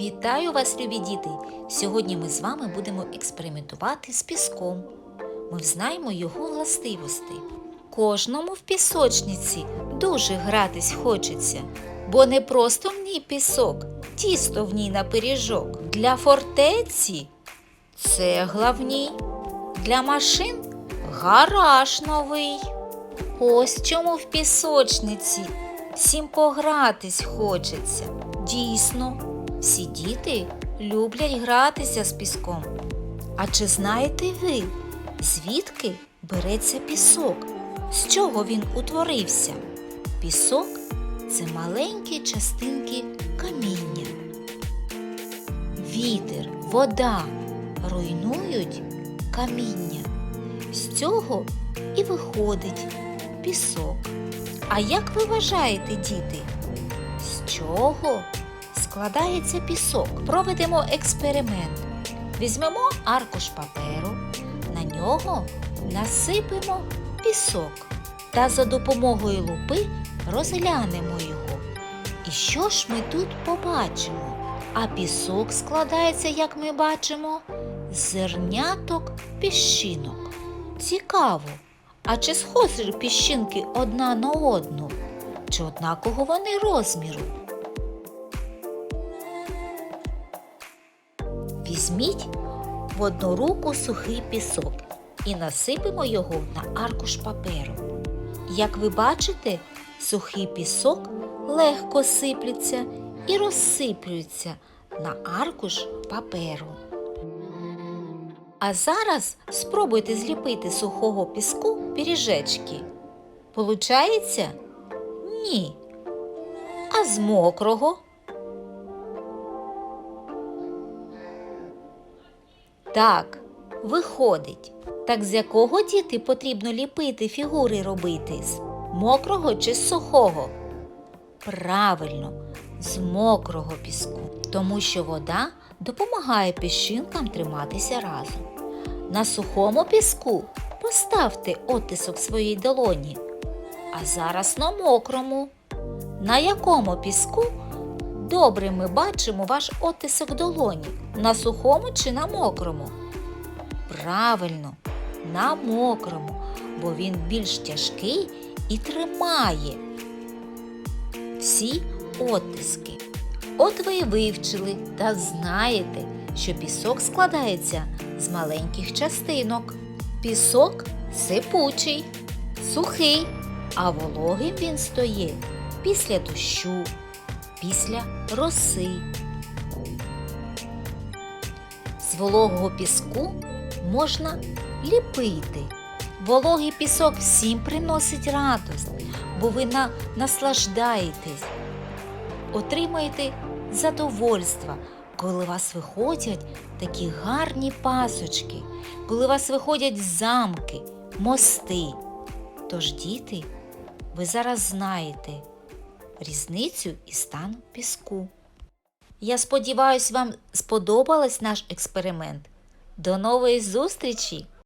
Вітаю вас, любі діти! Сьогодні ми з вами будемо експериментувати з піском. Ми взнаємо його властивості. Кожному в пісочниці дуже гратись хочеться, бо не просто в ній пісок, тісто в ній на пиріжок. Для фортеці цегла в ній, для машин гараж новий. Ось чому в пісочниці всім погратись хочеться. Дійсно, всі діти люблять гратися з піском. А чи знаєте ви, звідки береться пісок? З чого він утворився? Пісок це маленькі частинки каміння. Вітер, вода руйнують каміння. З цього і виходить пісок. А як ви вважаєте, діти? З чого складається пісок? Проведемо експеримент. Візьмемо аркуш паперу, на нього насипемо пісок та за допомогою лупи розглянемо його. І що ж ми тут побачимо? А пісок складається, як ми бачимо, з зерняток піщинок. Цікаво, а чи схожі піщинки одна на одну? Чи однаково вони розміру? Візьміть в одну руку сухий пісок і насипемо його на аркуш паперу. Як ви бачите, сухий пісок легко сиплеться і розсиплюється на аркуш паперу. А зараз спробуйте зліпити сухого піску піріжечки. Получається? Ні. А з мокрого? Так, виходить. Так з якого діти потрібно ліпити фігури робити? З мокрого чи з сухого? Правильно, з мокрого піску, тому що вода допомагає піщинкам триматися разом. На сухому піску поставте оттисок своєї долоні, а зараз на мокрому. На якому піску добре ми бачимо ваш оттисок долоні? На сухому чи на мокрому? Правильно, на мокрому, бо він більш тяжкий і тримає всі оттиски. От ви і вивчили та знаєте, що пісок складається з маленьких частинок. Пісок сипучий, сухий, а вологим він стоїть після дощу, після роси. З вологого піску можна ліпити. Вологий пісок всім приносить радость, бо ви на, наслаждаєтесь, отримаєте задовольства, коли у вас виходять такі гарні пасочки, коли у вас виходять замки, мости. Тож, діти, ви зараз знаєте різницю і стан піску. Я сподіваюся, вам сподобалась наш експеримент. До нової зустрічі!